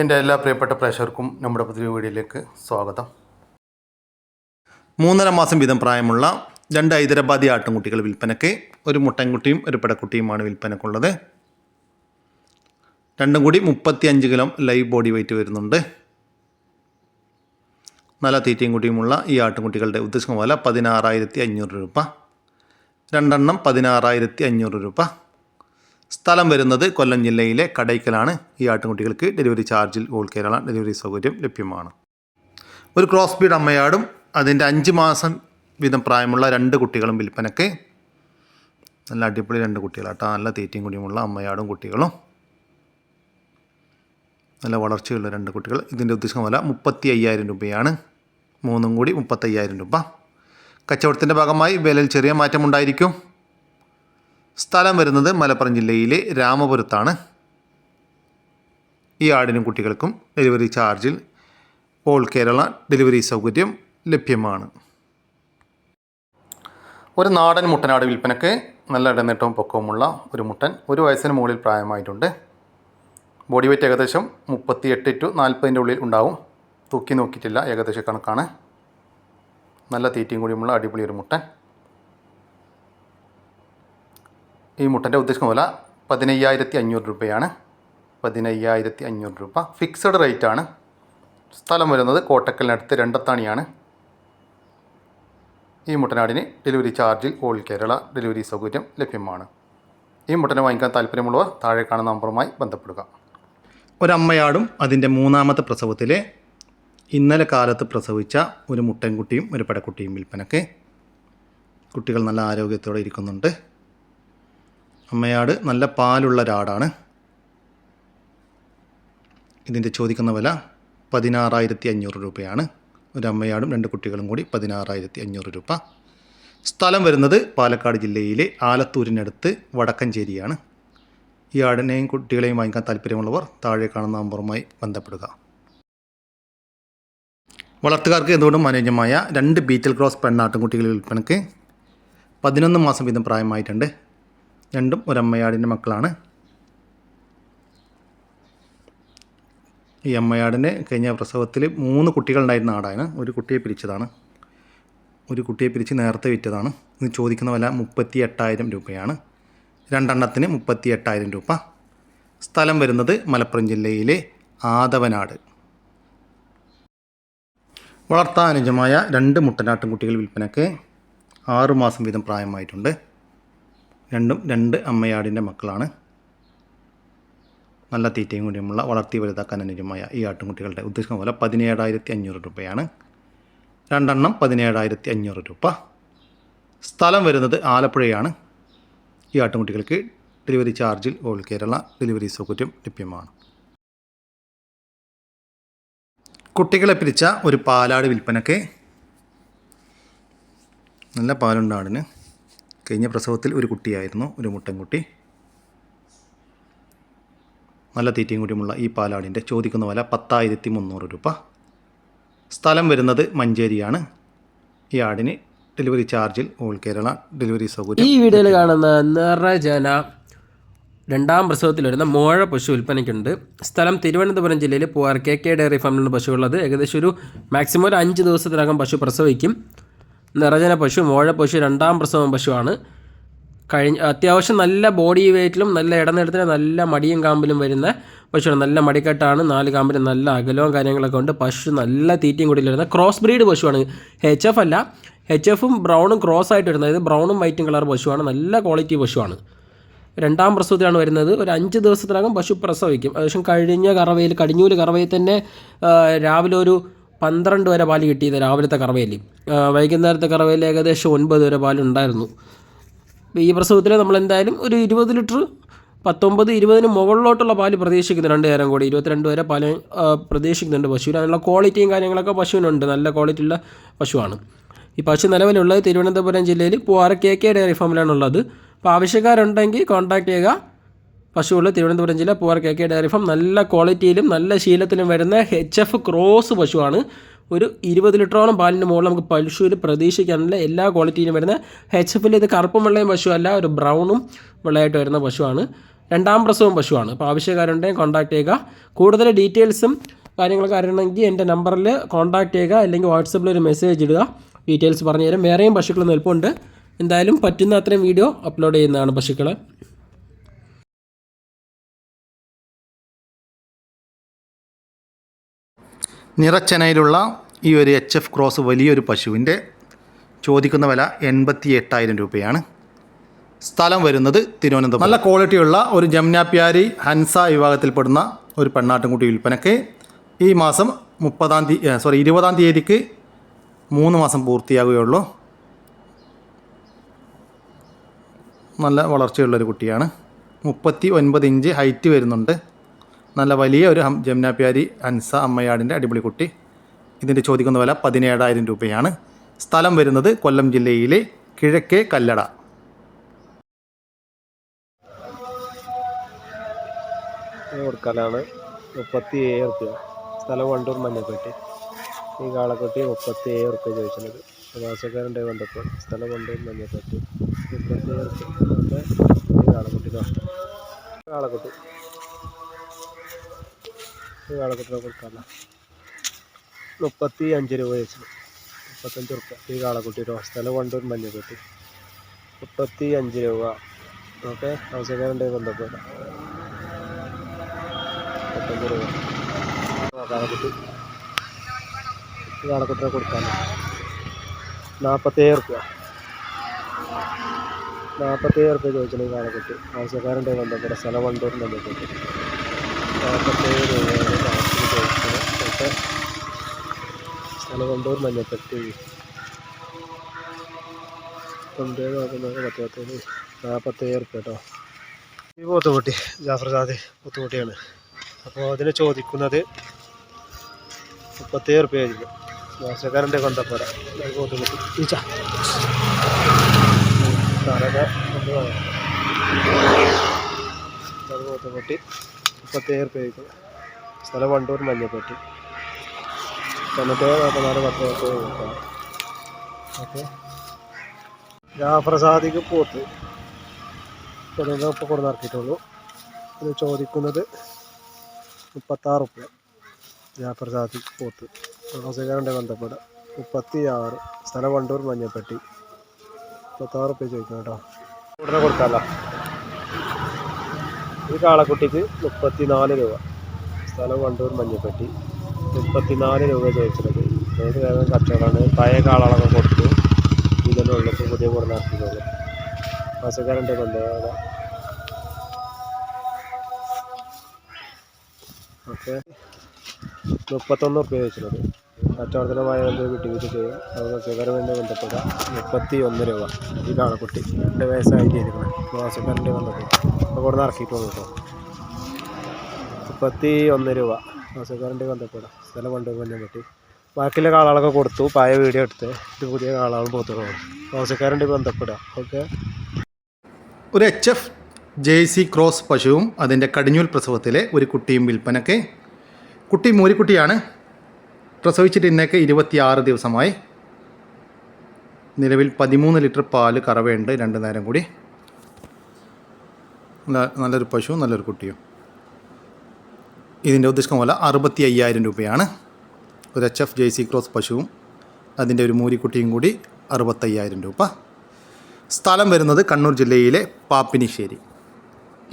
എന്റെ എല്ലാ പ്രിയപ്പെട്ട പ്രേക്ഷകർക്കും നമ്മുടെ പുതിയ വീഡിയോയിലേക്ക് സ്വാഗതം. മൂന്നര മാസം വീതം പ്രായമുള്ള രണ്ട് ഹൈദരാബാദി ആട്ടുംകുട്ടികൾ വിൽപ്പനയ്ക്ക് ഒരു മുട്ടൻകുട്ടിയും ഒരു പെടക്കുട്ടിയുമാണ് വിൽപ്പനക്കുള്ളത് രണ്ടും കൂടി മുപ്പത്തി അഞ്ച് കിലോ ലൈവ് ബോഡി വെയിറ്റ് വരുന്നുണ്ട്. നല്ല തീറ്റയും കുട്ടിയുമുള്ള ഈ ആട്ടുംകുട്ടികളുടെ ഉദ്ദേശം വില പതിനാറായിരത്തി അഞ്ഞൂറ് രൂപ. രണ്ടെണ്ണം പതിനാറായിരത്തി അഞ്ഞൂറ് രൂപ. സ്ഥലം വരുന്നത് കൊല്ലം ജില്ലയിലെ കടയ്ക്കലാണ്. ഈ ആട്ടിൻകുട്ടികൾക്ക് ഡെലിവറി ചാർജിൽ ഓൾ കേരള ഡെലിവറി സൗകര്യം ലഭ്യമാണ്. ഒരു ക്രോസ് ബീഡ് അമ്മയാടും. അതിന്റെ അഞ്ച് മാസം വീതം പ്രായമുള്ള രണ്ട് കുട്ടികളും വിൽപ്പനയ്ക്ക്. നല്ല അടിപൊളി രണ്ട് കുട്ടികളാട്ടോ. നല്ല തീറ്റയും കുടിയുമുള്ള അമ്മയാടും കുട്ടികളും. നല്ല വളർച്ചയുള്ള രണ്ട് കുട്ടികൾ. ഇതിന്റെ ഉദ്ദേശം വില മുപ്പത്തി അയ്യായിരം രൂപയാണ്. മൂന്നും കൂടി മുപ്പത്തയ്യായിരം രൂപ. കച്ചവടത്തിന്റെ ഭാഗമായി വിലയിൽ ചെറിയ മാറ്റമുണ്ടായിരിക്കും. സ്ഥലം വരുന്നത് മലപ്പുറം ജില്ലയിലെ രാമപുരത്താണ്. ഈ ആടിനും കുട്ടികൾക്കും ഡെലിവറി ചാർജിൽ ഓൾ കേരള ഡെലിവറി സൗകര്യം ലഭ്യമാണ്. ഒരു നാടൻ മുട്ടനാട് വിൽപ്പനയ്ക്ക് നല്ല ഇടനേട്ടവും പൊക്കവുമുള്ള ഒരു മുട്ടൻ ഒരു വയസ്സിന് മുകളിൽ പ്രായമായിട്ടുണ്ട്. ബോഡി വെയ്റ്റ് ഏകദേശം മുപ്പത്തി എട്ട് ടു നാൽപ്പതിന്റെ ഉള്ളിൽ ഉണ്ടാവും. തൂക്കി നോക്കിയിട്ടില്ല ഏകദേശ കണക്കാണ്. നല്ല തീറ്റയും കൂടിയുമുള്ള അടിപൊളി ഒരു മുട്ടൻ. ഈ മുട്ടന്റെ ഉദ്ദേശം പോലെ പതിനയ്യായിരത്തി അഞ്ഞൂറ് രൂപയാണ്. പതിനയ്യായിരത്തി അഞ്ഞൂറ് രൂപ. ഫിക്സഡ് റേറ്റ് ആണ്. സ്ഥലം വരുന്നത് കോട്ടക്കലിനടുത്ത് രണ്ടത്താണിയാണ്. ഈ മുട്ടനാടിന് ഡെലിവറി ചാർജിൽ ഓൾ കേരള ഡെലിവറി സൗകര്യം ലഭ്യമാണ്. ഈ മുട്ടനെ വാങ്ങിക്കാൻ താല്പര്യമുള്ളവർ താഴെ കാണുന്ന നമ്പറുമായി ബന്ധപ്പെടുക. ഒരമ്മയാടും അതിന്റെ മൂന്നാമത്തെ പ്രസവത്തിലെ ഇന്നലെ കാലത്ത് പ്രസവിച്ച ഒരു മുട്ടൻകുട്ടിയും ഒരു പെടക്കുട്ടിയും വിൽപ്പനക്ക്. കുട്ടികൾ നല്ല ആരോഗ്യത്തോടെ ഇരിക്കുന്നുണ്ട്. അമ്മയാട് നല്ല പാലുള്ള ഒരാടാണ്. ഇതിന്റെ ചോദിക്കുന്ന വില പതിനാറായിരത്തി അഞ്ഞൂറ് രൂപയാണ്. ഒരു അമ്മയാടും രണ്ട് കുട്ടികളും കൂടി പതിനാറായിരത്തി അഞ്ഞൂറ് രൂപ. സ്ഥലം വരുന്നത് പാലക്കാട് ജില്ലയിലെ ആലത്തൂരിനടുത്ത് വടക്കഞ്ചേരിയാണ്. ഈ ആടിനെയും കുട്ടികളെയും വാങ്ങിക്കാൻ താല്പര്യമുള്ളവർ താഴെ കാണുന്ന നമ്പറുമായി ബന്ധപ്പെടുക. വളർത്തുകാർക്ക് എന്തുകൊണ്ടും അനുയോജ്യമായ രണ്ട് ബീറ്റൽ ക്രോസ് പെണ്ണാട്ടുംകുട്ടികൾ വിൽപ്പനയ്ക്ക് പതിനൊന്ന് മാസം വീതം പ്രായമായിട്ടുണ്ട്. രണ്ടും ഒരമ്മയാടിന്റെ മക്കളാണ്. ഈ അമ്മയാടിന് കഴിഞ്ഞ പ്രസവത്തിൽ മൂന്ന് കുട്ടികളുണ്ടായിരുന്ന ആടാണ്. ഒരു കുട്ടിയെ പിരിച്ചതാണ്. ഒരു കുട്ടിയെ പിരിച്ച് നേരത്തെ വിറ്റതാണ്. ഇത് ചോദിക്കുന്ന വില മുപ്പത്തി എട്ടായിരം രൂപയാണ്. രണ്ടെണ്ണത്തിന് മുപ്പത്തി എട്ടായിരം രൂപ. സ്ഥലം വരുന്നത് മലപ്പുറം ജില്ലയിലെ ആദവനാട്. വളർത്താനുജമായ രണ്ട് മുട്ടനാട്ടും കുട്ടികൾ വിൽപ്പനയ്ക്ക് ആറുമാസം വീതം പ്രായമായിട്ടുണ്ട്. രണ്ടും രണ്ട് അമ്മയാടിന്റെ മക്കളാണ്. നല്ല തീറ്റയും കൂടിയുമുള്ള വളർത്തി വലുതാക്കാൻ അനുജമായ ഈ ആട്ടുംകുട്ടികളുടെ ഉദ്ദേശിക്കുന്ന പോലെ പതിനേഴായിരത്തി അഞ്ഞൂറ് രൂപയാണ്. രണ്ടെണ്ണം പതിനേഴായിരത്തി അഞ്ഞൂറ് രൂപ. സ്ഥലം വരുന്നത് ആലപ്പുഴയാണ്. ഈ ആട്ടുംകുട്ടികൾക്ക് ഡെലിവറി ചാർജിൽ ഓൾ കേരള ഡെലിവറി സൗകര്യം ലഭ്യമാണ്. കുട്ടികളെ പിരിച്ച ഒരു പാലാട് വിൽപ്പനയ്ക്ക് നല്ല പാലുണ്ട് ആടിന്. കഴിഞ്ഞ പ്രസവത്തിൽ ഒരു കുട്ടിയായിരുന്നു ഒരു മുട്ടൻകുട്ടി. നല്ല തീറ്റയും കൂടിയുമുള്ള ഈ പാലാടിന്റെ ചോദിക്കുന്ന വില പത്തായിരത്തി മുന്നൂറ് രൂപ. സ്ഥലം വരുന്നത് മഞ്ചേരിയാണ്. ഈ ആടിന് ഡെലിവറി ചാർജിൽ ഓൾ കേരള ഡെലിവറി സൗകര്യം ഈ വീഡിയോയിൽ കാണുന്ന നിറജന രണ്ടാം പ്രസവത്തിൽ വരുന്ന മോഴ പശു വിൽപ്പനയ്ക്കുണ്ട്. സ്ഥലം തിരുവനന്തപുരം ജില്ലയിൽ പൂവാർ കെ കെ ഡയറി ഫാമിലുള്ള പശുവുള്ളത്. ഏകദേശം ഒരു മാക്സിമം ഒരു അഞ്ച് ദിവസത്തിനകം പശു പ്രസവിക്കും. നിറജന പശു മോഴ പശു രണ്ടാം പ്രസവം പശുവാണ്. കഴിഞ്ഞ അത്യാവശ്യം നല്ല ബോഡി വെയ്റ്റിലും നല്ല ഇടനേടത്തിന് നല്ല മടിയും കാമ്പിലും വരുന്ന പശുവാണ്. നല്ല മടിക്കെട്ടാണ് നാല് കാമ്പിലും നല്ല അകലവും കാര്യങ്ങളൊക്കെ ഉണ്ട്. പശു നല്ല തീറ്റയും കൂടി വരുന്ന ക്രോസ് ബ്രീഡ് പശുവാണ്. എച്ച് എഫ് അല്ല എച്ച് എഫും ബ്രൗണും ക്രോസ് ആയിട്ട് വരുന്നത്. അതായത് ബ്രൗണും വൈറ്റും കളർ പശുവാണ്. നല്ല ക്വാളിറ്റി പശുവാണ്. രണ്ടാം പ്രസവത്തിലാണ് വരുന്നത്. ഒരു അഞ്ച് ദിവസത്തിനകം പശു പ്രസവിക്കും. ഏകദേശം കഴിഞ്ഞ കറവയിൽ കടിഞ്ഞൂൽ കറവയിൽ തന്നെ രാവിലെ ഒരു പന്ത്രണ്ട് വരെ പാൽ കിട്ടിയത് രാവിലത്തെ കറവയിൽ വൈകുന്നേരത്തെ കറവയിൽ ഏകദേശം ഒൻപത് വരെ പാലുണ്ടായിരുന്നു ഈ പ്രസവത്തിൽ നമ്മൾ എന്തായാലും ഒരു ഇരുപത് ലിറ്റർ പത്തൊമ്പത് ഇരുപതിന് മുകളിലോട്ടുള്ള പാൽ പ്രതീക്ഷിക്കുന്നു. രണ്ട് നേരം കൂടി ഇരുപത്തിരണ്ട് വരെ പാൽ പ്രതീക്ഷിക്കുന്നുണ്ട് പശുവിന്. അതിനുള്ള ക്വാളിറ്റിയും കാര്യങ്ങളൊക്കെ പശുവിനുണ്ട്. നല്ല ക്വാളിറ്റിയുള്ള പശുവാണ്. ഈ പശു നിലവിലുള്ളത് തിരുവനന്തപുരം ജില്ലയിൽ പൂവാറ കെ കെ ഡയറി ഫാമിലാണുള്ളത് അപ്പോൾ ആവശ്യക്കാരുണ്ടെങ്കിൽ കോൺടാക്ട് ചെയ്യുക. പശുവുള്ള തിരുവനന്തപുരം ജില്ല Poovar K K dairy farm. നല്ല ക്വാളിറ്റിയിലും നല്ല ശീലത്തിലും വരുന്ന എച്ച് എഫ് ക്രോസ് പശുവാണ്. ഒരു ഇരുപത് ലിറ്ററോളം പാലിന് മുകളിൽ നമുക്ക് പശുവിൽ പ്രതീക്ഷിക്കാനുള്ള എല്ലാ ക്വാളിറ്റിയിലും വരുന്ന എച്ച് എഫിൽ ഇത് കറുപ്പും വെള്ളയും പശുവല്ല ഒരു ബ്രൗണും വെള്ളയായിട്ട് വരുന്ന പശുവാണ്. രണ്ടാം പ്രസവം പശുവാണ്. അപ്പോൾ ആവശ്യക്കാരുണ്ടെങ്കിൽ കോൺടാക്ട് ചെയ്യുക. കൂടുതൽ ഡീറ്റെയിൽസും കാര്യങ്ങളൊക്കെ അറിയണമെങ്കിൽ എന്റെ നമ്പറിൽ കോൺടാക്ട് ചെയ്യുക അല്ലെങ്കിൽ വാട്സപ്പിൽ ഒരു മെസ്സേജ് ഇടുക. ഡീറ്റെയിൽസ് പറഞ്ഞു തരാം വേറെയും പശുക്കൾ നിൽപ്പുണ്ട് എന്തായാലും പറ്റുന്ന അത്രയും വീഡിയോ അപ്ലോഡ് ചെയ്യുന്നതാണ് പശുക്കളെ. നിറച്ചനയിലുള്ള ഈ ഒരു എച്ച് എഫ് ക്രോസ് വലിയൊരു പശുവിന്റെ ചോദിക്കുന്ന വില എൺപത്തി എട്ടായിരം രൂപയാണ്. സ്ഥലം വരുന്നത് തിരുവനന്തപുരം. നല്ല ക്വാളിറ്റിയുള്ള ഒരു ജംനാപ്യാരി ഹൻസ വിഭാഗത്തിൽപ്പെടുന്ന ഒരു പെണ്ണാട്ടുംകുട്ടി വിൽപ്പനയ്ക്ക് ഈ മാസം മുപ്പതാം തീയതി സോറി ഇരുപതാം തീയതിക്ക് മൂന്ന് മാസം പൂർത്തിയാകുകയുള്ളൂ നല്ല വളർച്ചയുള്ളൊരു കുട്ടിയാണ്. മുപ്പത്തി ഒൻപത് ഇഞ്ച് ഹൈറ്റ് വരുന്നുണ്ട്. നല്ല വലിയ ഒരു ജമുനാപ്യാരി അൻസ അമ്മയാടിന്റെ അടിപൊളി കുട്ടി. ഇതിന്റെ ചോദിക്കുന്ന വില പതിനേഴായിരം രൂപയാണ്. സ്ഥലം വരുന്നത് കൊല്ലം ജില്ലയിലെ കിഴക്കേ കല്ലട. കൊടുക്കലാണ് മുപ്പത്തി ഏഴ് റുപ്യ. സ്ഥലം വണ്ടൂർ മഞ്ഞപ്പെട്ടി. ഈ കാളക്കുട്ടി മുപ്പത്തി ഏഴ് റുപ്യ ചോദിച്ചത് മാസക്കാരന്റെ ബന്ധപ്പോൾ സ്ഥലം വണ്ടൂർ മഞ്ഞപ്പെട്ടി. മുപ്പത്തി ഏഴ് റുപ്യ കാളക്കുട്ടി കാളക്കുട്ടി. കാളക്കുട്ടിനെ കൊടുക്കാമല്ല മുപ്പത്തി അഞ്ച് രൂപ വെച്ചു. മുപ്പത്തഞ്ച് റുപ്യ ഈ കാളക്കുട്ടിയുടെ സ്ഥലം വണ്ടൂർ മഞ്ഞക്കുട്ടി. മുപ്പത്തി അഞ്ച് രൂപ. ഓക്കെ? ആവശ്യക്കാരന്റെ ബന്ധപ്പെട്ട മുപ്പത്തഞ്ച് രൂപ. കാളക്കുട്ടി. ഈ കാളക്കുട്ടിനെ കൊടുക്കാൻ നാൽപ്പത്തേഴ് റുപ്യ നാൽപ്പത്തേഴ് റുപ്യ ചോദിച്ചാൽ ഈ കാളക്കുട്ടി. ആവശ്യക്കാരന്റെ ബന്ധപ്പെട്ട സ്ഥലം വണ്ടൂർ ബന്ധപ്പെട്ട് നാൽപ്പത്തേഴ് രൂപയാണ് കാളക്കുട്ടി ചോദിച്ചത് ഓക്കെ സ്ഥലം വണ്ടൂർ മഞ്ഞപ്പെട്ടി. തൊണ്ടേഴ് നോക്കുന്നത് പത്ത് പത്തേഴ് നാൽപ്പത്തേഴ് റുപ്യ കേട്ടോ ഈ പോത്തുകുട്ടി ജാഫർ സാദ് പോത്തുകുട്ടിയാണ്. അപ്പോൾ അതിന് ചോദിക്കുന്നത് മുപ്പത്തേഴ് റുപ്യ ആയിരിക്കും. മോശക്കാരന്റെ കൊണ്ടപ്പോര പോത്തുകുട്ടി. ഈച്ച. പോത്തുകുട്ടി മുപ്പത്തേഴ് റുപ്യ ആയിരിക്കും. സ്ഥലം വണ്ടൂർ മഞ്ഞപ്പെട്ടി തൊണ്ണൂറ്റേഴ് നാൽപ്പത്തിനാല് പത്ത് പത്ത് ഓക്കെ. ജാഫ്രസാദിക്ക് പോത്ത്. കൊടുക്കുന്ന ഇപ്പോൾ കൊടുന്നിറക്കിയിട്ടുള്ളൂ ഇത് ചോദിക്കുന്നത് മുപ്പത്താറ് റുപ്യ ജാഫർ സാദി പോത്ത്. താമസക്കാരന്റെ ബന്ധപ്പെടാം മുപ്പത്തി ആറ് സ്ഥലം വണ്ടൂർ മഞ്ഞപ്പെട്ടി മുപ്പത്താറ് റുപ്യ ചോദിക്കണം കേട്ടോ. ഉടനെ കൊടുക്കാമല്ലോ. ഈ കാളക്കുട്ടിക്ക് മുപ്പത്തി നാല് രൂപ. സ്ഥലം വണ്ടൂർ മഞ്ഞപ്പെട്ടി മുപ്പത്തിനാല് രൂപ ചോദിച്ചത് ഏത് വേഗം കച്ചവടമാണ്? പഴയ കാളകളൊക്കെ കൊടുത്തു. ഇതിന്റെ ഉള്ളത് പുതിയ കൂടെ ഇറക്കിയിട്ടുള്ളൂ താമസക്കാരന്റെ ബന്ധപ്പെടാം ഓക്കെ. മുപ്പത്തൊന്ന് റുപ്യ ചോദിച്ചിട്ടുണ്ട് കച്ചവടത്തിനുമായ എന്ത് കിട്ടി വിറ്റ് ചെയ്യും. അതുപോലെ സുഗരമെന്നെ ബന്ധപ്പെട്ട മുപ്പത്തി ഒന്ന് രൂപ. ഈ കാളക്കുട്ടി രണ്ട് വയസ്സായി ഇരിക്കണം മാസക്കാരന്റെ ബന്ധപ്പെട്ട് അപ്പോൾ കൊടുന്ന് ഇറക്കിയിട്ടുള്ളൂ കേട്ടോ. മുപ്പത്തി ഒന്ന് രൂപ മാസക്കാരന്റെ ബന്ധപ്പെടാം സ്ഥലം കൊണ്ട് പറ്റി. ബാക്കിയുള്ള കാളകളൊക്കെ കൊടുത്തു. പായ വീഡിയോ എടുത്ത്. ഇത് പുതിയ കാളകളും പോത്തുകളും മാസക്കാരന്റെ ബന്ധപ്പെടാം ഓക്കെ? ഒരു H F J C cross പശുവും അതിന്റെ കടിഞ്ഞൂൽ പ്രസവത്തിലെ ഒരു കുട്ടിയും വിൽപ്പനയ്ക്ക്. കുട്ടി മൂരിക്കുട്ടിയാണ്. പ്രസവിച്ചിട്ട് ഇന്നേക്ക് ഇരുപത്തിയാറ് ദിവസമായി. നിലവിൽ പതിമൂന്ന് ലിറ്റർ പാൽ കറവയുണ്ട്. രണ്ട് നേരം കൂടി. നല്ലൊരു പശുവും നല്ലൊരു കുട്ടിയും. ഇതിന്റെ ഉദ്ദേശിക്കുന്ന പോലെ അറുപത്തി അയ്യായിരം രൂപയാണ്. ഒരു H F J C cross പശുവും അതിന്റെ ഒരു മൂരിക്കുട്ടിയും കൂടി അറുപത്തയ്യായിരം രൂപ. സ്ഥലം വരുന്നത് കണ്ണൂർ ജില്ലയിലെ പാപ്പിനിശ്ശേരി.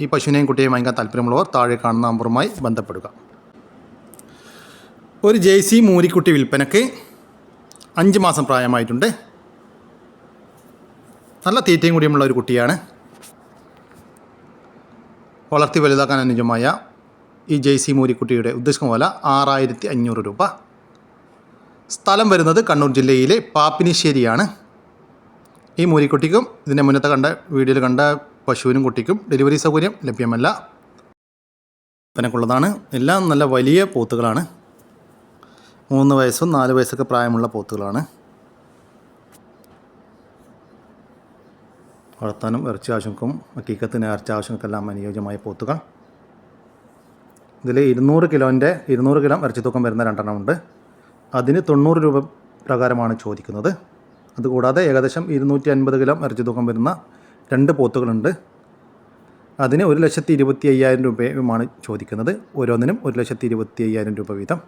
ഈ പശുവിനെയും കുട്ടിയെയും വാങ്ങിക്കാൻ താല്പര്യമുള്ളവർ താഴെ കാണുന്ന നമ്പറുമായി ബന്ധപ്പെടുക. ഒരു ജെയ്സി മൂരിക്കുട്ടി വിൽപ്പനയ്ക്ക് അഞ്ച് മാസം പ്രായമായിട്ടുണ്ട്. നല്ല തീറ്റയും കൂടിയുമുള്ള ഒരു കുട്ടിയാണ്. വളർത്തി വലുതാക്കാൻ അനുയോജ്യമായ ഈ ജെയ്സി മൂരിക്കുട്ടിയുടെ ഉദ്ദേശിക്കുന്ന വില ആറായിരത്തി അഞ്ഞൂറ് രൂപ. സ്ഥലം വരുന്നത് കണ്ണൂർ ജില്ലയിലെ പാപ്പിനിശ്ശേരിയാണ്. ഈ മൂരിക്കുട്ടിക്കും ഇതിന്റെ മുന്നത്തെ കണ്ട വീഡിയോയിൽ കണ്ട പശുവിനും കുട്ടിക്കും ഡെലിവറി സൗകര്യം ലഭ്യമല്ല. തനക്കുള്ളതാണ് എല്ലാം നല്ല വലിയ പോത്തുകളാണ്. മൂന്ന് വയസ്സും നാല് വയസ്സൊക്കെ പ്രായമുള്ള പോത്തുകളാണ്. വളർത്താനും ഇറച്ചി ആവശ്യങ്ങൾക്കും ഹക്കീക്കത്തിന് ഇറച്ചി ആവശ്യങ്ങൾക്കെല്ലാം അനുയോജ്യമായ പോത്തുകൾ. ഇതിൽ ഇരുന്നൂറ് കിലോന്റെ ഇരുന്നൂറ് കിലോ ഇറച്ചി തൂക്കം വരുന്ന രണ്ടെണ്ണം ഉണ്ട്. അതിന് തൊണ്ണൂറ് രൂപ പ്രകാരമാണ് ചോദിക്കുന്നത്. അതുകൂടാതെ ഏകദേശം ഇരുന്നൂറ്റി അൻപത് കിലോ ഇറച്ചി തൂക്കം വരുന്ന രണ്ട് പോത്തുകളുണ്ട്. അതിന് ഒരു ലക്ഷത്തി ഇരുപത്തി അയ്യായിരം രൂപയുമാണ് ചോദിക്കുന്നത്. ഓരോന്നിനും ഒരു ലക്ഷത്തി ഇരുപത്തി അയ്യായിരം രൂപ വീതം.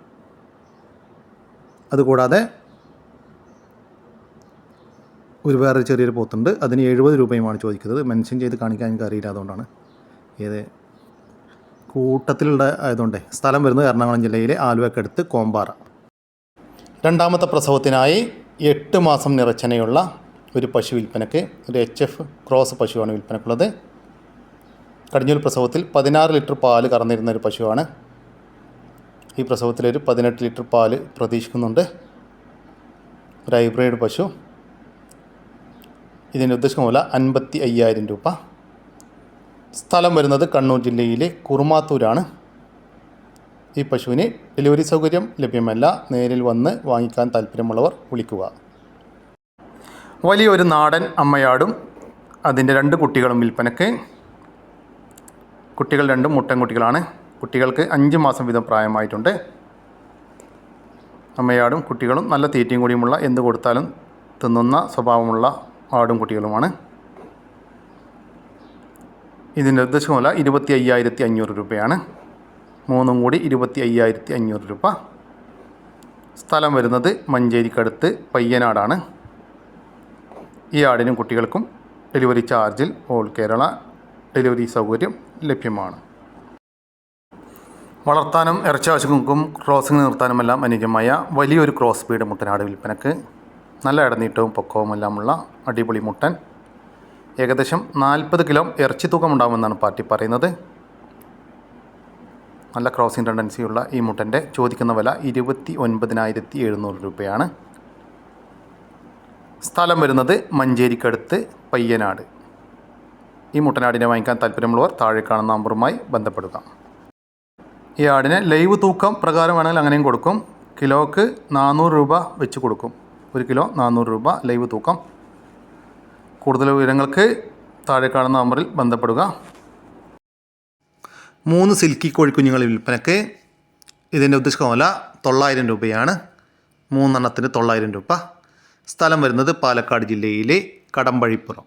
അതുകൂടാതെ ഒരു വേറെ ചെറിയൊരു പോത്തുണ്ട്. അതിന് എഴുപത് രൂപയുമാണ് ചോദിക്കുന്നത്. മെൻഷൻ ചെയ്ത് കാണിക്കാൻ എനിക്ക് അറിയില്ല അതുകൊണ്ടാണ്. ഏത് കൂട്ടത്തിലുള്ള ആയതുകൊണ്ട് സ്ഥലം വരുന്നത് എറണാകുളം ജില്ലയിലെ ആലുവക്കടുത്ത് കോമ്പാറ. രണ്ടാമത്തെ പ്രസവത്തിനായി എട്ട് മാസം നിറച്ചനയുള്ള ഒരു പശു വിൽപ്പനയ്ക്ക് ഒരു എച്ച് എഫ് ക്രോസ് പശുവാണ് വിൽപ്പനക്കുള്ളത്. കടിഞ്ഞൂൽ പ്രസവത്തിൽ പതിനാറ് ലിറ്റർ പാൽ കറന്നിരുന്ന ഒരു പശുവാണ്. ഈ പ്രസവത്തിലൊരു പതിനെട്ട് ലിറ്റർ പാൽ പ്രതീക്ഷിക്കുന്നുണ്ട്. ഒരു ഹൈബ്രിഡ് പശു. ഇതിന്റെ ഉദ്ദേശിക്കുന്ന വില അൻപത്തി അയ്യായിരം രൂപ. സ്ഥലം വരുന്നത് കണ്ണൂർ ജില്ലയിലെ കുറുമാത്തൂരാണ്. ഈ പശുവിന് ഡെലിവറി സൗകര്യം ലഭ്യമല്ല. നേരിൽ വന്ന് വാങ്ങിക്കാൻ താല്പര്യമുള്ളവർ വിളിക്കുക. വലിയൊരു നാടൻ അമ്മയാടും അതിന്റെ രണ്ട് കുട്ടികളും വിൽപ്പനയ്ക്ക്. കുട്ടികൾ രണ്ടും മുട്ടൻകുട്ടികളാണ് കുട്ടികൾക്ക് അഞ്ച് മാസം വീതം പ്രായമായിട്ടുണ്ട്. അമ്മയാടും കുട്ടികളും നല്ല തീറ്റയും കൂടിയുമുള്ള എന്ത് കൊടുത്താലും തിന്നുന്ന സ്വഭാവമുള്ള ആടും കുട്ടികളുമാണ്. ഇതിന്റെ ഉദ്ദേശമുള്ള ഇരുപത്തി അയ്യായിരത്തി അഞ്ഞൂറ് രൂപയാണ്. മൂന്നും കൂടി ഇരുപത്തി അയ്യായിരത്തി അഞ്ഞൂറ് രൂപ. സ്ഥലം വരുന്നത് മഞ്ചേരിക്കടുത്ത് പയ്യനാടാണ്. ഈ ആടിനും കുട്ടികൾക്കും ഡെലിവറി ചാർജിൽ ഓൾ കേരള ഡെലിവറി സൗകര്യം ലഭ്യമാണ്. വളർത്താനും ഇറച്ചാവശ്യങ്ങൾക്കും ക്രോസിംഗ് നിർത്താനുമെല്ലാം അനുയോജ്യമായ വലിയൊരു ക്രോസ് ബീഡ് മുട്ടനാട് വിൽപ്പനക്ക് നല്ല ഇടനീട്ടവും പൊക്കവുമെല്ലാമുള്ള അടിപൊളി മുട്ടൻ ഏകദേശം നാൽപ്പത് കിലോ ഇറച്ചി തൂക്കമുണ്ടാകുമെന്നാണ് പാർട്ടി പറയുന്നത്. നല്ല ക്രോസിംഗ് ടെൻഡൻസിയുള്ള ഈ മുട്ടന്റെ ചോദിക്കുന്ന വില ഇരുപത്തി ഒൻപതിനായിരത്തി എഴുന്നൂറ് രൂപയാണ്. സ്ഥലം വരുന്നത് മഞ്ചേരിക്കടുത്ത് പയ്യനാട്. ഈ മുട്ടനാടിനെ വാങ്ങിക്കാൻ താല്പര്യമുള്ളവർ താഴെ കാണുന്ന നമ്പറുമായി ബന്ധപ്പെടുക. ഈ ആടിന് ലൈവ് തൂക്കം പ്രകാരം വേണമെങ്കിൽ അങ്ങനെയും കൊടുക്കും. കിലോക്ക് നാനൂറ് രൂപ വെച്ച് കൊടുക്കും. ഒരു കിലോ നാനൂറ് രൂപ ലൈവ് തൂക്കം കൂടുതൽ വിവരങ്ങൾക്ക് താഴെ കാണുന്ന നമ്പറിൽ ബന്ധപ്പെടുക. മൂന്ന് സിൽക്കി കോഴിക്കുഞ്ഞുങ്ങൾ വിൽപ്പനയ്ക്ക് ഇതിന്റെ ഉദ്ദേശിക്കുന്ന വില തൊള്ളായിരം രൂപയാണ്. മൂന്നെണ്ണത്തിന് തൊള്ളായിരം രൂപ. സ്ഥലം വരുന്നത് പാലക്കാട് ജില്ലയിലെ കടമ്പഴിപ്പുറം.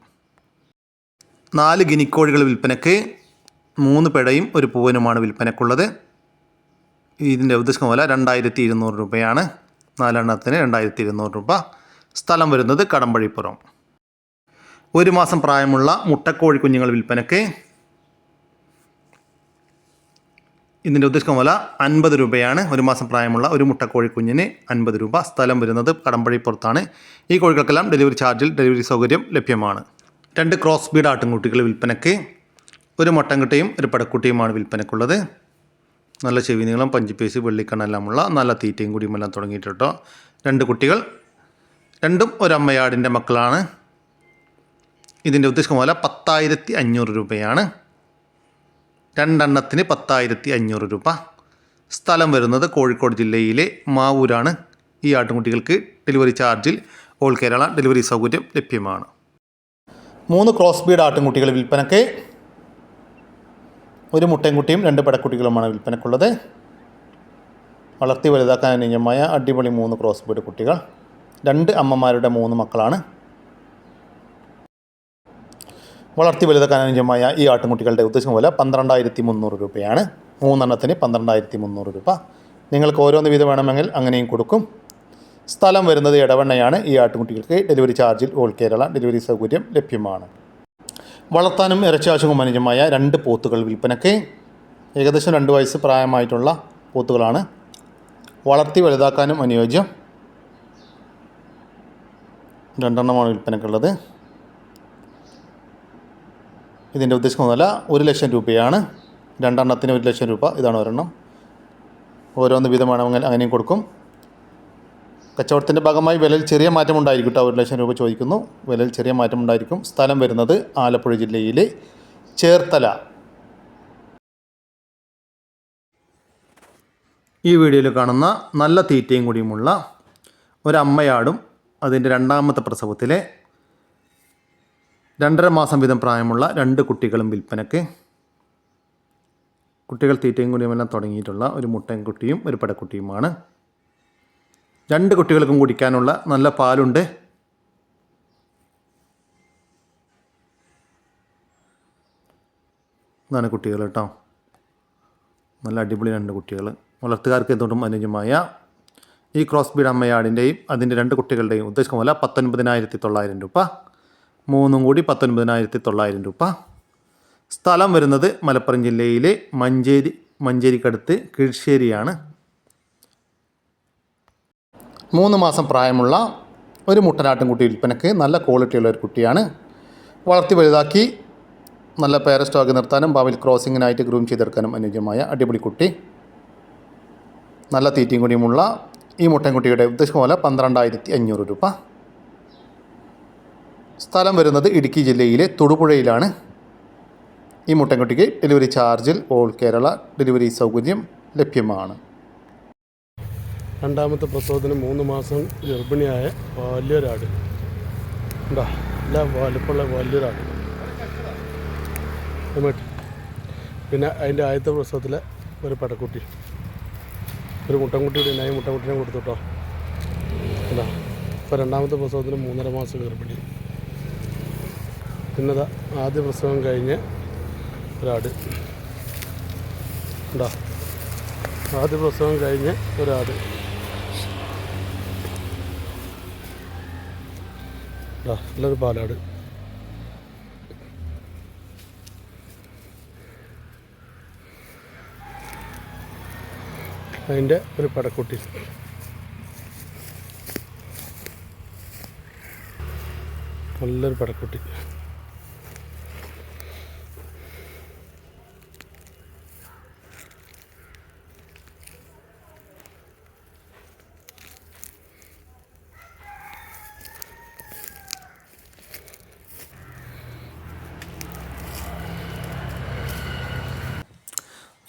നാല് ഗിനിക്കോഴികൾ വിൽപ്പനയ്ക്ക് മൂന്ന് പെടയും ഒരു പൂവനുമാണ് വിൽപ്പനയ്ക്കുള്ളത് ഇതിന്റെ ഉദ്ദേശം വില രണ്ടായിരത്തി ഇരുന്നൂറ് രൂപയാണ്. നാലെണ്ണത്തിന് രണ്ടായിരത്തി ഇരുന്നൂറ് രൂപ. സ്ഥലം വരുന്നത് കടമ്പഴിപ്പുറം. ഒരു മാസം പ്രായമുള്ള മുട്ടക്കോഴി കുഞ്ഞുങ്ങൾ വിൽപ്പനയ്ക്ക് ഇതിന്റെ ഉദ്ദേശിക്കുന്ന വില അൻപത് രൂപയാണ്. ഒരു മാസം പ്രായമുള്ള ഒരു മുട്ടക്കോഴി കുഞ്ഞിന് അൻപത് രൂപ സ്ഥലം വരുന്നത് കടമ്പഴിപ്പുറത്താണ് ഈ കോഴികൾക്കെല്ലാം ഡെലിവറി ചാർജിൽ ഡെലിവറി സൗകര്യം ലഭ്യമാണ്. രണ്ട് ക്രോസ് ബീഡ് ആട്ടിൻകുട്ടികൾ വിൽപ്പനയ്ക്ക് ഒരു മുട്ടൻകുട്ടിയും ഒരു പടക്കുട്ടിയുമാണ് വിൽപ്പനയ്ക്കുള്ളത് നല്ല ചെവി നീളം പഞ്ചിപ്പേസ് വെള്ളിക്കണ്ണെല്ലാമുള്ള നല്ല തീറ്റയും കൂടിയുമെല്ലാം തുടങ്ങിയിട്ടുണ്ടോ തുടങ്ങിയിട്ടോ രണ്ട് കുട്ടികൾ രണ്ടും ഒരമ്മയാടിന്റെ മക്കളാണ്. ഇതിന്റെ ഉദ്ദേശിക്കുന്ന പോലെ പത്തായിരത്തി അഞ്ഞൂറ് രൂപയാണ്. രണ്ടെണ്ണത്തിന് പത്തായിരത്തി അഞ്ഞൂറ് രൂപ. സ്ഥലം വരുന്നത് കോഴിക്കോട് ജില്ലയിലെ മാവൂരാണ്. ഈ ആട്ടുംകുട്ടികൾക്ക് ഡെലിവറി ചാർജിൽ ഓൾ കേരള ഡെലിവറി സൗകര്യം ലഭ്യമാണ്. മൂന്ന് ക്രോസ് ബീഡ് ആട്ടുംകുട്ടികൾ വിൽപ്പനയ്ക്ക് ഒരു മുട്ടൻകുട്ടിയും രണ്ട് പടക്കുട്ടികളുമാണ് വിൽപ്പനക്കുള്ളത്. വളർത്തി വലുതാക്കാൻ അനുയോജ്യമായ അടിപൊളി മൂന്ന് ക്രോസ് ബീഡ് കുട്ടികൾ. രണ്ട് അമ്മമാരുടെ മൂന്ന് മക്കളാണ്. വളർത്തി വലുതാക്കാൻ ഈ ആട്ടിൻകുട്ടികളുടെ ഉദ്ദേശം പോലെ പന്ത്രണ്ടായിരത്തി മുന്നൂറ് രൂപയാണ്. മൂന്നെണ്ണത്തിന് പന്ത്രണ്ടായിരത്തി മുന്നൂറ് രൂപ. നിങ്ങൾക്ക് ഓരോന്ന് വീതം വേണമെങ്കിൽ അങ്ങനെയും കൊടുക്കും. സ്ഥലം വരുന്നത് ഇടവണ്ണയാണ് ഈ ആട്ടുകുട്ടികൾക്ക് ഡെലിവറി ചാർജിൽ ഓൾ കേരള ഡെലിവറി സൗകര്യം ലഭ്യമാണ്. വളർത്താനും ഇറച്ചാവശ്യവും അനുജമായ രണ്ട് പോത്തുകൾ വിൽപ്പനയ്ക്ക്. ഏകദേശം രണ്ട് വയസ്സ് പ്രായമായിട്ടുള്ള പോത്തുകളാണ്. വളർത്തി വലുതാക്കാനും അനുയോജ്യം. രണ്ടെണ്ണമാണ് വിൽപ്പനയ്ക്കുള്ളത്. ഇതിന്റെ ഉദ്ദേശിക്കുന്നതല്ല ഒരു ലക്ഷം രൂപയാണ്. രണ്ടെണ്ണത്തിന് ഒരു ലക്ഷം രൂപ ഇതാണ് ഒരെണ്ണം. ഓരോന്ന് വീതമാണ് അങ്ങനെ അങ്ങനെയും കൊടുക്കും. കച്ചവടത്തിന്റെ ഭാഗമായി വിലയിൽ ചെറിയ മാറ്റം ഉണ്ടായിരിക്കും കേട്ടോ. ഒരു ലക്ഷം രൂപ ചോദിക്കുന്നു. വിലയിൽ ചെറിയ മാറ്റം ഉണ്ടായിരിക്കും. സ്ഥലം വരുന്നത് ആലപ്പുഴ ജില്ലയിലെ ചേർത്തല. ഈ വീഡിയോയിൽ കാണുന്ന നല്ല തീറ്റയും കൂടിയുമുള്ള ഒരമ്മയാടും അതിന്റെ രണ്ടാമത്തെ പ്രസവത്തിലെ രണ്ടര മാസം വീതം പ്രായമുള്ള രണ്ട് കുട്ടികളും വിൽപ്പനയ്ക്ക് കുട്ടികൾ തീറ്റയും കൂടിയുമെല്ലാം തുടങ്ങിയിട്ടുള്ള ഒരു മുട്ടയും കുട്ടിയും ഒരു പടക്കുട്ടിയുമാണ്. രണ്ട് കുട്ടികൾക്കും കുടിക്കാനുള്ള നല്ല പാലുണ്ട്. ഇതാണ് കുട്ടികൾ കേട്ടോ. നല്ല അടിപൊളി രണ്ട് കുട്ടികൾ. വളർത്തുകാർക്ക് എന്തുകൊണ്ടും അനുയോജ്യമായ ഈ ക്രോസ് ബീഡ് അമ്മയാടിന്റെയും അതിന്റെ രണ്ട് കുട്ടികളുടെയും ഉദ്ദേശിക്കുന്ന പോലെ പത്തൊൻപതിനായിരത്തി തൊള്ളായിരം രൂപ. മൂന്നും കൂടി പത്തൊൻപതിനായിരത്തി തൊള്ളായിരം രൂപ. സ്ഥലം വരുന്നത് മലപ്പുറം ജില്ലയിലെ മഞ്ചേരി മഞ്ചേരിക്കടുത്ത് കീഴ്ശ്ശേരിയാണ്. മൂന്ന് മാസം പ്രായമുള്ള ഒരു മുട്ടനാട്ടിൻകുട്ടി വിൽപ്പനയ്ക്ക് നല്ല ക്വാളിറ്റിയുള്ള ഒരു കുട്ടിയാണ്. വളർത്തി വലുതാക്കി നല്ല പേര സ്റ്റോക്ക് നിർത്താനും ഭാവിയിൽ ക്രോസിങ്ങിനായിട്ട് ഗ്രൂം ചെയ്തെടുക്കാനും അനുയോജ്യമായ അടിപൊളി കുട്ടി. നല്ല തീറ്റയും കൂടിയുമുള്ള ഈ മുട്ടൻകുട്ടിയുടെ ഉദ്ദേശം പോലെ പന്ത്രണ്ടായിരത്തി അഞ്ഞൂറ് രൂപ. സ്ഥലം വരുന്നത് ഇടുക്കി ജില്ലയിലെ തൊടുപുഴയിലാണ്. ഈ മുട്ടൻകുട്ടിക്ക് ഡെലിവറി ചാർജിൽ ഓൾ കേരള ഡെലിവറി സൗകര്യം ലഭ്യമാണ്. രണ്ടാമത്തെ പ്രസവത്തിന് മൂന്ന് മാസം ഗർഭിണിയായ വലിയൊരാട് ഉണ്ടോ നല്ല വലുപ്പമുള്ള വലിയൊരാട്. പിന്നെ അതിന്റെ ആദ്യത്തെ പ്രസവത്തിലെ ഒരു പടക്കുട്ടി ഒരു മുട്ടൻകുട്ടിയുടെ ഉണ്ടായി മുട്ടൻകുട്ടിനെ കൊടുത്തു കേട്ടോ. അല്ല ഇപ്പോൾ രണ്ടാമത്തെ പ്രസവത്തിന് മൂന്നര മാസം ഗർഭിണി. പിന്നെ ആദ്യ പ്രസവം കഴിഞ്ഞ് ഒരാട്. ഉണ്ടോ ആദ്യ പ്രസവം കഴിഞ്ഞ് ഒരാട്. നല്ലൊരു പാലാട്. അതിന്റെ ഒരു പടക്കുട്ടി. നല്ലൊരു പടക്കുട്ടി.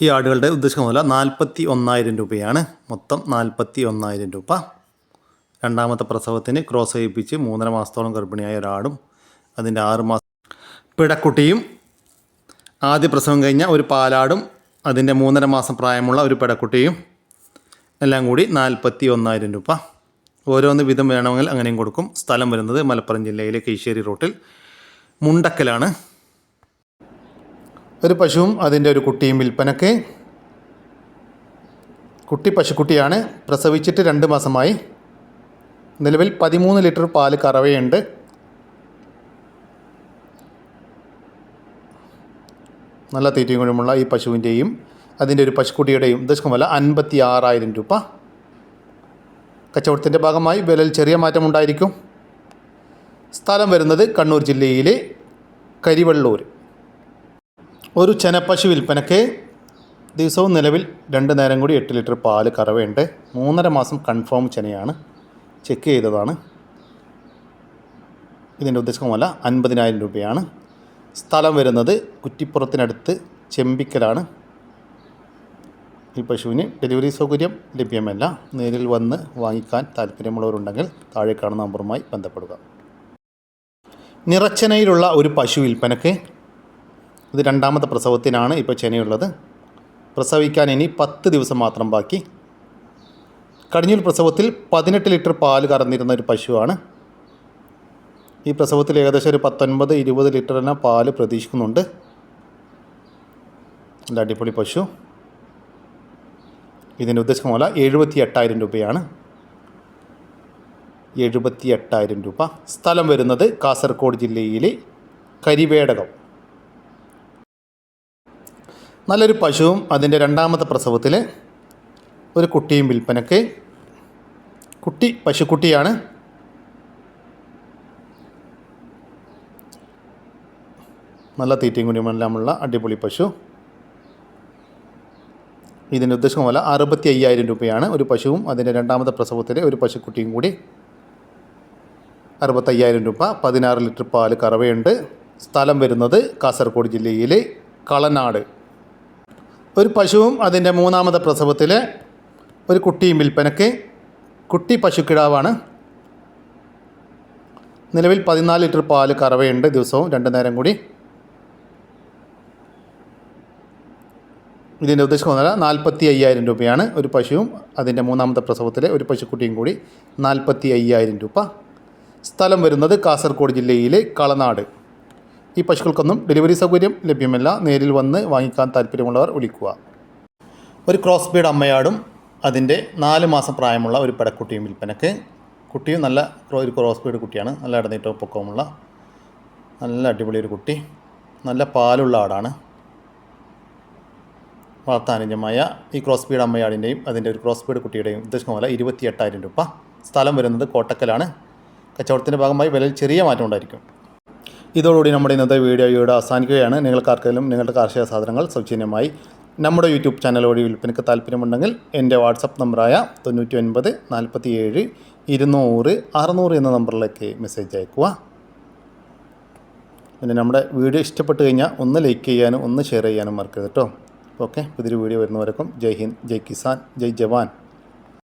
ഈ ആടുകളുടെ ഉദ്ദേശിക്കുന്ന പോലെ നാൽപ്പത്തി ഒന്നായിരം രൂപയാണ്. മൊത്തം നാൽപ്പത്തി ഒന്നായിരം രൂപ. രണ്ടാമത്തെ പ്രസവത്തിന് ക്രോസ് ചെയ്യിപ്പിച്ച് മൂന്നര മാസത്തോളം ഗർഭിണിയായ ഒരാടും അതിന്റെ ആറ് മാസം പിടക്കുട്ടിയും ആദ്യ പ്രസവം കഴിഞ്ഞ ഒരു പാലാടും അതിന്റെ മൂന്നര മാസം പ്രായമുള്ള ഒരു പിടക്കുട്ടിയും എല്ലാം കൂടി നാൽപ്പത്തി ഒന്നായിരം രൂപ. ഓരോന്ന് വിധം വേണമെങ്കിൽ അങ്ങനെയും കൊടുക്കും. സ്ഥലം വരുന്നത് മലപ്പുറം ജില്ലയിലെ കീശ്ശേരി റോട്ടിൽ മുണ്ടക്കലാണ്. ഒരു പശുവും അതിന്റെ ഒരു കുട്ടിയും വിൽപ്പനക്ക് കുട്ടി പശുക്കുട്ടിയാണ്. പ്രസവിച്ചിട്ട് രണ്ട് മാസമായി. നിലവിൽ പതിമൂന്ന് ലിറ്റർ പാൽ കറവയുണ്ട്. നല്ല തീറ്റയും കുഴമുള്ള ഈ പശുവിന്റെയും അതിന്റെ ഒരു പശുക്കുട്ടിയുടെയും ദശകമല്ല അൻപത്തി ആറായിരം രൂപ. കച്ചവടത്തിന്റെ ഭാഗമായി വിലയിൽ ചെറിയ മാറ്റമുണ്ടായിരിക്കും. സ്ഥലം വരുന്നത് കണ്ണൂർ ജില്ലയിലെ കരിവള്ളൂർ ഒരു ചെനപ്പശു വിൽപ്പനയ്ക്ക് ദിവസവും നിലവിൽ രണ്ട് നേരം കൂടി എട്ട് ലിറ്റർ പാൽ കറവയുണ്ട്. മൂന്നര മാസം കൺഫേം ചെനയാണ്. ചെക്ക് ചെയ്തതാണ്. ഇതിന്റെ ഉദ്ദേശമല്ല അൻപതിനായിരം രൂപയാണ്. സ്ഥലം വരുന്നത് കുറ്റിപ്പുറത്തിനടുത്ത് ചെമ്പിക്കലാണ്. ഈ പശുവിന് ഡെലിവറി സൗകര്യം ലഭ്യമല്ല. നേരിൽ വന്ന് വാങ്ങിക്കാൻ താല്പര്യമുള്ളവരുണ്ടെങ്കിൽ താഴെ കാണുന്ന നമ്പറുമായി ബന്ധപ്പെടുക. നിറച്ചനയിലുള്ള ഒരു പശു വിൽപ്പനയ്ക്ക് ഇത് രണ്ടാമത്തെ പ്രസവത്തിനാണ് ഇപ്പോൾ ചെനയുള്ളത് പ്രസവിക്കാൻ ഇനി പത്ത് ദിവസം മാത്രം ബാക്കി. കടിഞ്ഞൂൽ പ്രസവത്തിൽ പതിനെട്ട് ലിറ്റർ പാൽ കറന്നിരുന്ന ഒരു പശുവാണ്. ഈ പ്രസവത്തിൽ ഏകദേശം ഒരു പത്തൊൻപത് ഇരുപത് ലിറ്ററിന് പാൽ പ്രതീക്ഷിക്കുന്നുണ്ട്. നല്ല അടിപൊളി പശു. ഇതിന്റെ ഉദ്ദേശം പോലെ എഴുപത്തി എട്ടായിരം രൂപയാണ്. എഴുപത്തി എട്ടായിരം രൂപ. സ്ഥലം വരുന്നത് കാസർഗോഡ് ജില്ലയിലെ കരിവേടകം. നല്ലൊരു പശുവും അതിന്റെ രണ്ടാമത്തെ പ്രസവത്തിൽ ഒരു കുട്ടിയും വിൽപ്പനയ്ക്ക് കുട്ടി പശുക്കുട്ടിയാണ്. നല്ല തീറ്റയും കുടിയുമെല്ലാമുള്ള അടിപൊളി പശു. ഇതിന്റെ ഉദ്ദേശം പോലെ അറുപത്തി അയ്യായിരം രൂപയാണ് ഒരു പശുവും അതിന്റെ രണ്ടാമത്തെ പ്രസവത്തിലെ ഒരു പശുക്കുട്ടിയും കൂടി. അറുപത്തയ്യായിരം രൂപ പതിനാറ് ലിറ്റർ പാൽ കറവയുണ്ട്. സ്ഥലം വരുന്നത് കാസർഗോഡ് ജില്ലയിലെ കളനാട്. ഒരു പശുവും അതിന്റെ മൂന്നാമത്തെ പ്രസവത്തിൽ ഒരു കുട്ടിയും വിൽപ്പനയ്ക്ക് കുട്ടി പശുക്കിടാവാണ്. നിലവിൽ പതിനാല് ലിറ്റർ പാൽ കറവയുണ്ട് ദിവസവും രണ്ട് നേരം കൂടി. ഇതിന്റെ ഉദ്ദേശം വന്നാൽ നാൽപ്പത്തി അയ്യായിരം രൂപയാണ് ഒരു പശുവും അതിന്റെ മൂന്നാമത്തെ പ്രസവത്തിലെ ഒരു പശുക്കുട്ടിയും കൂടി നാൽപ്പത്തി അയ്യായിരം രൂപ. സ്ഥലം വരുന്നത് കാസർഗോഡ് ജില്ലയിലെ കളനാട്. ഈ പശുക്കൾക്കൊന്നും ഡെലിവറി സൗകര്യം ലഭ്യമല്ല. നേരിൽ വന്ന് വാങ്ങിക്കാൻ താല്പര്യമുള്ളവർ വിളിക്കുക. ഒരു ക്രോസ് ബീഡ് അമ്മയാടും അതിന്റെ നാല് മാസം പ്രായമുള്ള ഒരു പെടക്കുട്ടിയും വിൽപ്പനക്ക്. കുട്ടിയും നല്ല ഒരു ക്രോസ് ബീഡ് കുട്ടിയാണ്. നല്ല ഇടനീട്ടവും പൊക്കവുമുള്ള നല്ല അടിപൊളി ഒരു കുട്ടി. നല്ല പാലുള്ള ആടാണ്. വളർത്താനുജമായ ഈ ക്രോസ് ബീഡ് അമ്മയാടിന്റെയും അതിന്റെ ഒരു ക്രോസ് ബീഡ് കുട്ടിയുടെയും ഉദ്ദേശിക്കുന്ന പോലെ ഇരുപത്തി എട്ടായിരം രൂപ. സ്ഥലം വരുന്നത് കോട്ടക്കലാണ്. കച്ചവടത്തിന്റെ ഭാഗമായി വിലയിൽ ചെറിയ മാറ്റം ഉണ്ടായിരിക്കും ഇതോടുകൂടി നമ്മുടെ ഇന്നത്തെ വീഡിയോ ഇവിടെ അവസാനിക്കുകയാണ്. നിങ്ങൾക്ക് ആർക്കെങ്കിലും നിങ്ങളുടെ കാർഷിക സാധനങ്ങൾ സൗജന്യമായി നമ്മുടെ യൂട്യൂബ് ചാനൽ വഴി വിൽപ്പനയ്ക്ക് താല്പര്യമുണ്ടെങ്കിൽ എന്റെ വാട്സപ്പ് നമ്പറായ തൊണ്ണൂറ്റി ഒൻപത് നാൽപ്പത്തി ഏഴ് ഇരുന്നൂറ് അറുന്നൂറ് എന്ന നമ്പറിലേക്ക് മെസ്സേജ് അയക്കുക പിന്നെ നമ്മുടെ വീഡിയോ ഇഷ്ടപ്പെട്ട് കഴിഞ്ഞാൽ ഒന്ന് ലൈക്ക് ചെയ്യാനും ഒന്ന് ഷെയർ ചെയ്യാനും മറക്കരുത് കേട്ടോ. ഓക്കെ പുതിയൊരു വീഡിയോ വരുന്നവരക്കും ജയ് ഹിന്ദ് ജയ് കിസാൻ ജയ് ജവാൻ.